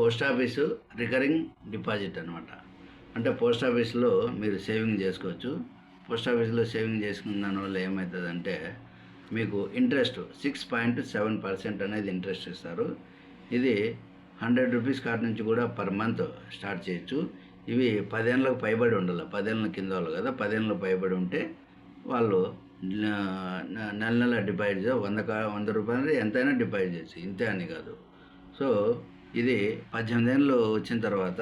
Post office recurring deposit అనమాట అంటే post ఆఫీస్లో మీరు సేవింగ్ చేసుకోవచ్చు. పోస్ట్ ఆఫీస్లో సేవింగ్ చేసుకున్న దానివల్ల ఏమవుతుందంటే మీకు interest six point seven percent అనేది ఇంట్రెస్ట్ ఇస్తారు. ఇది హండ్రెడ్ రూపీస్ కార్డ్ నుంచి కూడా పర్ మంత్ స్టార్ట్ చేయొచ్చు. ఇవి పదేళ్ళకు పైబడి ఉండాలి. పదేళ్ళ కింద వాళ్ళు కదా పదేళ్ళకు పైబడి ఉంటే వాళ్ళు నెల నెల డిపాజిట్ వంద వంద రూపాయలు ఎంతైనా డిపాజిట్ చేయొచ్చు ఇంతే అని కాదు. సో ఇది పద్దెనిమిది ఏళ్ళు వచ్చిన తర్వాత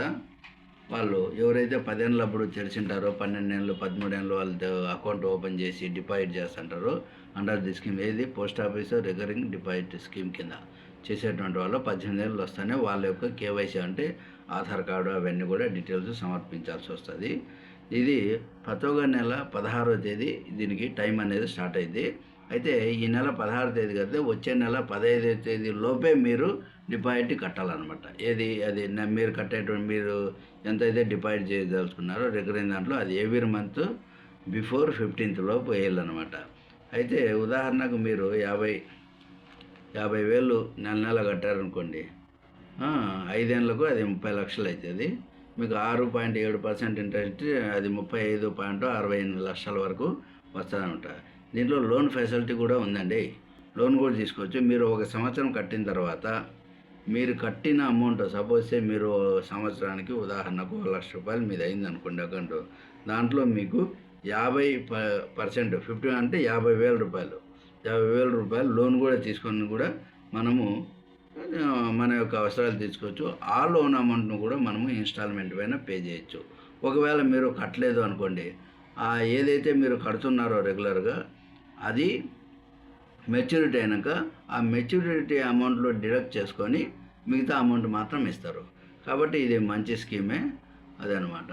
వాళ్ళు ఎవరైతే పదేళ్ళు అప్పుడు తెరిచింటారో పన్నెండేళ్ళు పదమూడేళ్ళు వాళ్ళు అకౌంట్ ఓపెన్ చేసి డిపాజిట్ చేస్తుంటారో. అండర్ ది స్కీమ్ ఏది? Post office recurring deposit scheme కింద. చేసేటువంటి వాళ్ళు పద్దెనిమిది ఏళ్ళు వస్తేనే వాళ్ళ యొక్క కేవైసీ అంటే ఆధార్ కార్డు అవన్నీ కూడా డీటెయిల్స్ సమర్పించాల్సి వస్తుంది. ఇది పతోగ నెల పదహారో తేదీ దీనికి టైం అనేది స్టార్ట్ అయింది. అయితే ఈ నెల పదహారు తేదీ కడితే వచ్చే నెల పదహైదో తేదీ లోపే మీరు డిపాజిట్ కట్టాలన్నమాట. ఏది అది మీరు కట్టేటువంటి మీరు ఎంతైతే డిపాజిట్ చేయదలుచుకున్నారో రికరింగ్ దాంట్లో అది ఎవ్రీ మంత్ బిఫోర్ ఫిఫ్టీన్త్ లోపు వేయాలన్నమాట. అయితే ఉదాహరణకు మీరు యాభై యాభై వేలు నెల నెల కట్టారనుకోండి. ఐదేళ్ళకు అది ముప్పై లక్షలు అవుతుంది మీకు ఆరు పాయింట్ ఏడు పర్సెంట్ ఇంట్రెస్ట్ అది ముప్పై ఐదు పాయింట్ అరవై ఎనిమిది లక్షల వరకు వస్తుందన్నమాట. దీంట్లో లోన్ ఫెసిలిటీ కూడా ఉందండి. లోన్ కూడా తీసుకోవచ్చు. మీరు ఒక సంవత్సరం కట్టిన తర్వాత మీరు కట్టిన అమౌంట్ సపోజ్ మీరు సంవత్సరానికి ఉదాహరణకు ఒక లక్ష రూపాయలు మీద అయింది అనుకోండి అకౌంట్ దాంట్లో మీకు యాభై ప పర్సెంట్ ఫిఫ్టీ అంటే యాభై వేల రూపాయలు. యాభై వేల రూపాయలు లోన్ కూడా తీసుకొని కూడా మనము మన యొక్క అవసరాలు తీసుకోవచ్చు. ఆ లోన్ అమౌంట్ను కూడా మనము ఇన్స్టాల్మెంట్ పైన పే చేయొచ్చు. ఒకవేళ మీరు కట్టలేదు అనుకోండి ఏదైతే మీరు కడుతున్నారో రెగ్యులర్గా అది మెచ్యూరిటీ అయినాక ఆ మెచ్యూరిటీ అమౌంట్లో డిడక్ట్ చేసుకొని మిగతా అమౌంట్ మాత్రం ఇస్తారు. కాబట్టి ఇది మంచి స్కీమే అదనమాట.